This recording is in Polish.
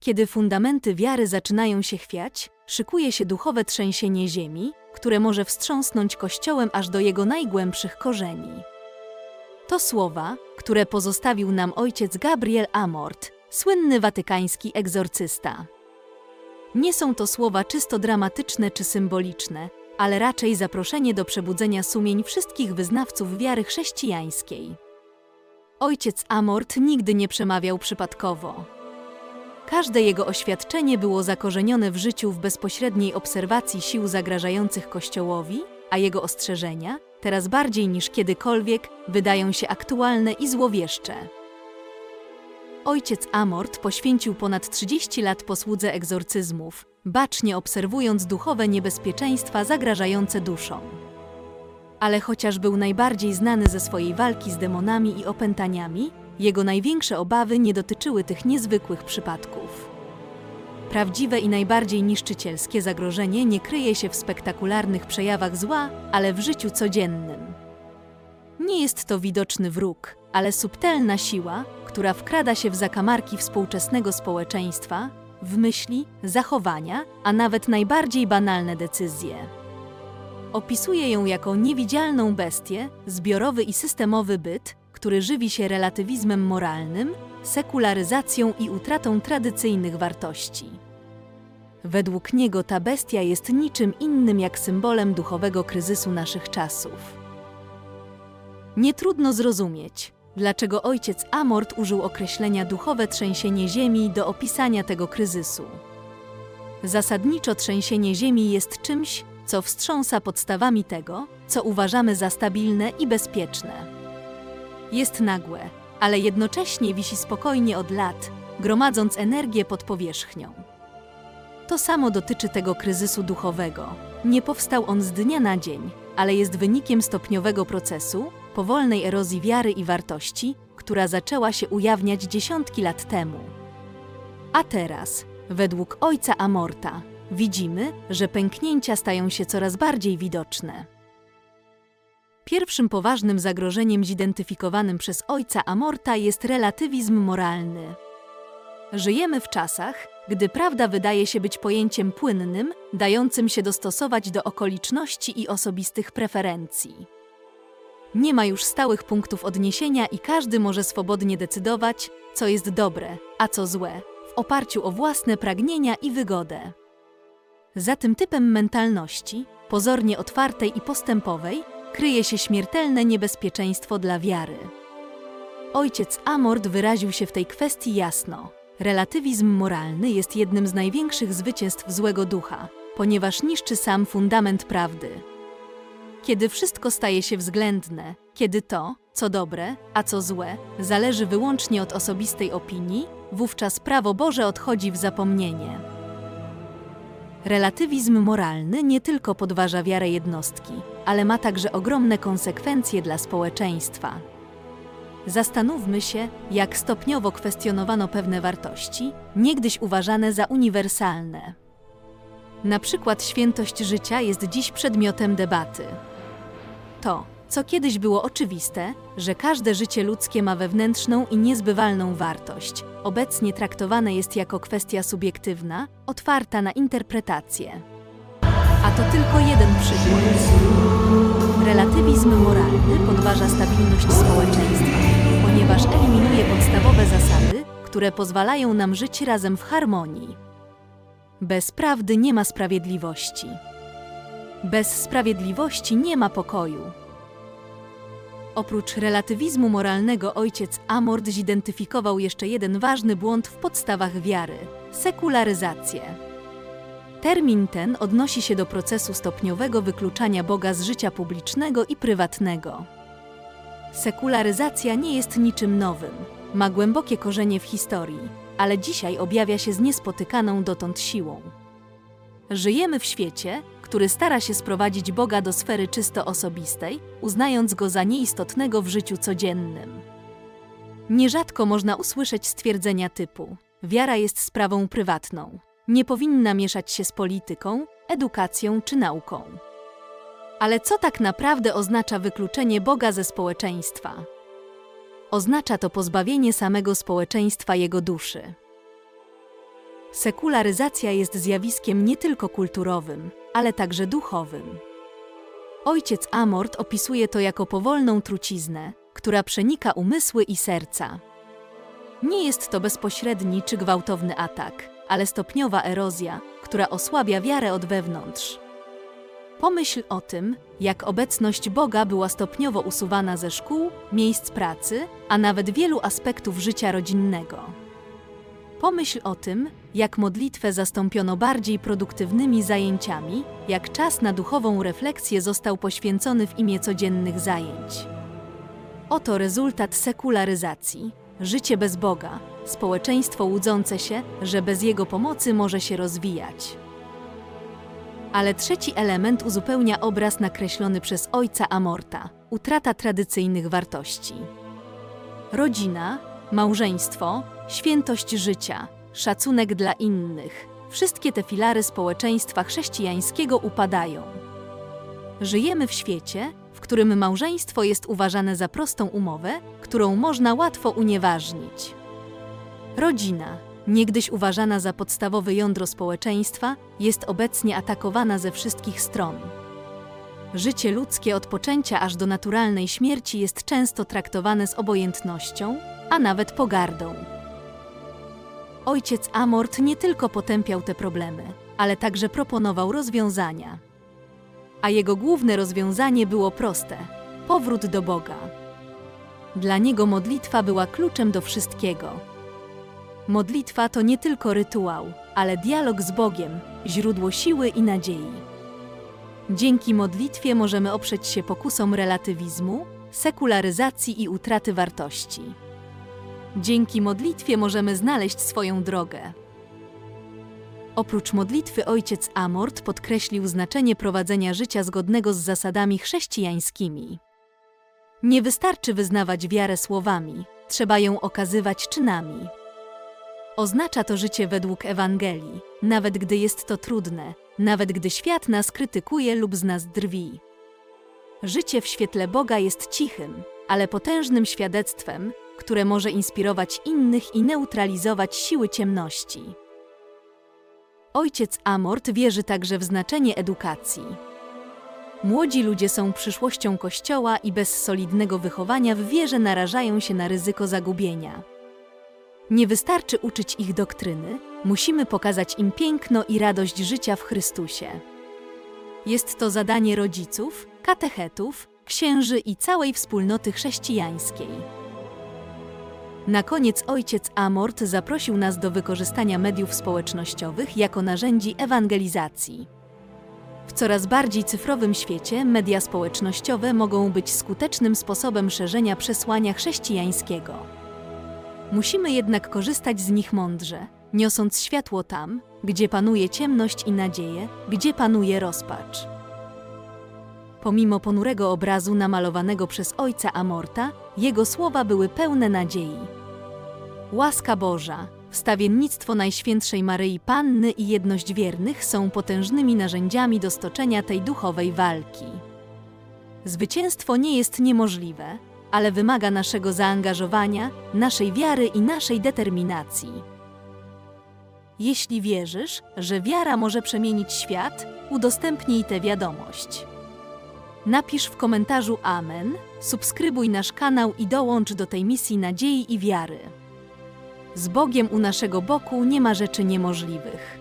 Kiedy fundamenty wiary zaczynają się chwiać, szykuje się duchowe trzęsienie ziemi, które może wstrząsnąć Kościołem aż do jego najgłębszych korzeni. To słowa, które pozostawił nam ojciec Gabriel Amort, słynny watykański egzorcysta. Nie są to słowa czysto dramatyczne czy symboliczne, ale raczej zaproszenie do przebudzenia sumień wszystkich wyznawców wiary chrześcijańskiej. Ojciec Amort nigdy nie przemawiał przypadkowo. Każde jego oświadczenie było zakorzenione w życiu w bezpośredniej obserwacji sił zagrażających Kościołowi, a jego ostrzeżenia, teraz bardziej niż kiedykolwiek, wydają się aktualne i złowieszcze. Ojciec Amort poświęcił ponad 30 lat posłudze egzorcyzmów, bacznie obserwując duchowe niebezpieczeństwa zagrażające duszom. Ale chociaż był najbardziej znany ze swojej walki z demonami i opętaniami, jego największe obawy nie dotyczyły tych niezwykłych przypadków. Prawdziwe i najbardziej niszczycielskie zagrożenie nie kryje się w spektakularnych przejawach zła, ale w życiu codziennym. Nie jest to widoczny wróg, ale subtelna siła, która wkrada się w zakamarki współczesnego społeczeństwa, w myśli, zachowania, a nawet najbardziej banalne decyzje. Opisuje ją jako niewidzialną bestię, zbiorowy i systemowy byt, który żywi się relatywizmem moralnym, sekularyzacją i utratą tradycyjnych wartości. Według niego ta bestia jest niczym innym jak symbolem duchowego kryzysu naszych czasów. Nie trudno zrozumieć, dlaczego ojciec Amort użył określenia duchowe trzęsienie ziemi do opisania tego kryzysu. Zasadniczo trzęsienie ziemi jest czymś, co wstrząsa podstawami tego, co uważamy za stabilne i bezpieczne. Jest nagłe, ale jednocześnie wisi spokojnie od lat, gromadząc energię pod powierzchnią. To samo dotyczy tego kryzysu duchowego. Nie powstał on z dnia na dzień, ale jest wynikiem stopniowego procesu, powolnej erozji wiary i wartości, która zaczęła się ujawniać dziesiątki lat temu. A teraz, według ojca Amorta, widzimy, że pęknięcia stają się coraz bardziej widoczne. Pierwszym poważnym zagrożeniem zidentyfikowanym przez ojca Amorta jest relatywizm moralny. Żyjemy w czasach, gdy prawda wydaje się być pojęciem płynnym, dającym się dostosować do okoliczności i osobistych preferencji. Nie ma już stałych punktów odniesienia i każdy może swobodnie decydować, co jest dobre, a co złe, w oparciu o własne pragnienia i wygodę. Za tym typem mentalności, pozornie otwartej i postępowej, kryje się śmiertelne niebezpieczeństwo dla wiary. Ojciec Amort wyraził się w tej kwestii jasno. Relatywizm moralny jest jednym z największych zwycięstw złego ducha, ponieważ niszczy sam fundament prawdy. Kiedy wszystko staje się względne, kiedy to, co dobre, a co złe, zależy wyłącznie od osobistej opinii, wówczas prawo Boże odchodzi w zapomnienie. Relatywizm moralny nie tylko podważa wiarę jednostki, ale ma także ogromne konsekwencje dla społeczeństwa. Zastanówmy się, jak stopniowo kwestionowano pewne wartości, niegdyś uważane za uniwersalne. Na przykład świętość życia jest dziś przedmiotem debaty. To, co kiedyś było oczywiste, że każde życie ludzkie ma wewnętrzną i niezbywalną wartość, obecnie traktowane jest jako kwestia subiektywna, otwarta na interpretację. A to tylko jeden przykład. Relatywizm moralny podważa stabilność społeczeństwa, ponieważ eliminuje podstawowe zasady, które pozwalają nam żyć razem w harmonii. Bez prawdy nie ma sprawiedliwości. Bez sprawiedliwości nie ma pokoju. Oprócz relatywizmu moralnego ojciec Amort zidentyfikował jeszcze jeden ważny błąd w podstawach wiary sekularyzację. Termin ten odnosi się do procesu stopniowego wykluczania Boga z życia publicznego i prywatnego. Sekularyzacja nie jest niczym nowym, ma głębokie korzenie w historii, ale dzisiaj objawia się z niespotykaną dotąd siłą. Żyjemy w świecie, który stara się sprowadzić Boga do sfery czysto osobistej, uznając go za nieistotnego w życiu codziennym. Nierzadko można usłyszeć stwierdzenia typu: Wiara jest sprawą prywatną, nie powinna mieszać się z polityką, edukacją czy nauką. Ale co tak naprawdę oznacza wykluczenie Boga ze społeczeństwa? Oznacza to pozbawienie samego społeczeństwa jego duszy. Sekularyzacja jest zjawiskiem nie tylko kulturowym, ale także duchowym. Ojciec Amort opisuje to jako powolną truciznę, która przenika umysły i serca. Nie jest to bezpośredni czy gwałtowny atak, ale stopniowa erozja, która osłabia wiarę od wewnątrz. Pomyśl o tym, jak obecność Boga była stopniowo usuwana ze szkół, miejsc pracy, a nawet wielu aspektów życia rodzinnego. Pomyśl o tym, jak modlitwę zastąpiono bardziej produktywnymi zajęciami, jak czas na duchową refleksję został poświęcony w imię codziennych zajęć. Oto rezultat sekularyzacji. Życie bez Boga, społeczeństwo łudzące się, że bez Jego pomocy może się rozwijać. Ale trzeci element uzupełnia obraz nakreślony przez ojca Amorta utrata tradycyjnych wartości. Rodzina, małżeństwo, świętość życia, szacunek dla innych wszystkie te filary społeczeństwa chrześcijańskiego upadają. Żyjemy w świecie, w którym małżeństwo jest uważane za prostą umowę, którą można łatwo unieważnić. Rodzina, niegdyś uważana za podstawowe jądro społeczeństwa, jest obecnie atakowana ze wszystkich stron. Życie ludzkie od poczęcia aż do naturalnej śmierci jest często traktowane z obojętnością, a nawet pogardą. Ojciec Amort nie tylko potępiał te problemy, ale także proponował rozwiązania. A jego główne rozwiązanie było proste powrót do Boga. Dla niego modlitwa była kluczem do wszystkiego. Modlitwa to nie tylko rytuał, ale dialog z Bogiem, źródło siły i nadziei. Dzięki modlitwie możemy oprzeć się pokusom relatywizmu, sekularyzacji i utraty wartości. Dzięki modlitwie możemy znaleźć swoją drogę. Oprócz modlitwy ojciec Amort podkreślił znaczenie prowadzenia życia zgodnego z zasadami chrześcijańskimi. Nie wystarczy wyznawać wiarę słowami, trzeba ją okazywać czynami. Oznacza to życie według Ewangelii, nawet gdy jest to trudne, nawet gdy świat nas krytykuje lub z nas drwi. Życie w świetle Boga jest cichym, ale potężnym świadectwem, które może inspirować innych i neutralizować siły ciemności. Ojciec Amort wierzy także w znaczenie edukacji. Młodzi ludzie są przyszłością Kościoła i bez solidnego wychowania w wierze narażają się na ryzyko zagubienia. Nie wystarczy uczyć ich doktryny, musimy pokazać im piękno i radość życia w Chrystusie. Jest to zadanie rodziców, katechetów, księży i całej wspólnoty chrześcijańskiej. Na koniec ojciec Amort zaprosił nas do wykorzystania mediów społecznościowych jako narzędzi ewangelizacji. W coraz bardziej cyfrowym świecie media społecznościowe mogą być skutecznym sposobem szerzenia przesłania chrześcijańskiego. Musimy jednak korzystać z nich mądrze, niosąc światło tam, gdzie panuje ciemność i nadzieję, gdzie panuje rozpacz. Pomimo ponurego obrazu namalowanego przez ojca Amorta, jego słowa były pełne nadziei. Łaska Boża, wstawiennictwo Najświętszej Maryi Panny i jedność wiernych są potężnymi narzędziami do stoczenia tej duchowej walki. Zwycięstwo nie jest niemożliwe, ale wymaga naszego zaangażowania, naszej wiary i naszej determinacji. Jeśli wierzysz, że wiara może przemienić świat, udostępnij tę wiadomość. Napisz w komentarzu Amen, subskrybuj nasz kanał i dołącz do tej misji nadziei i wiary. Z Bogiem u naszego boku nie ma rzeczy niemożliwych.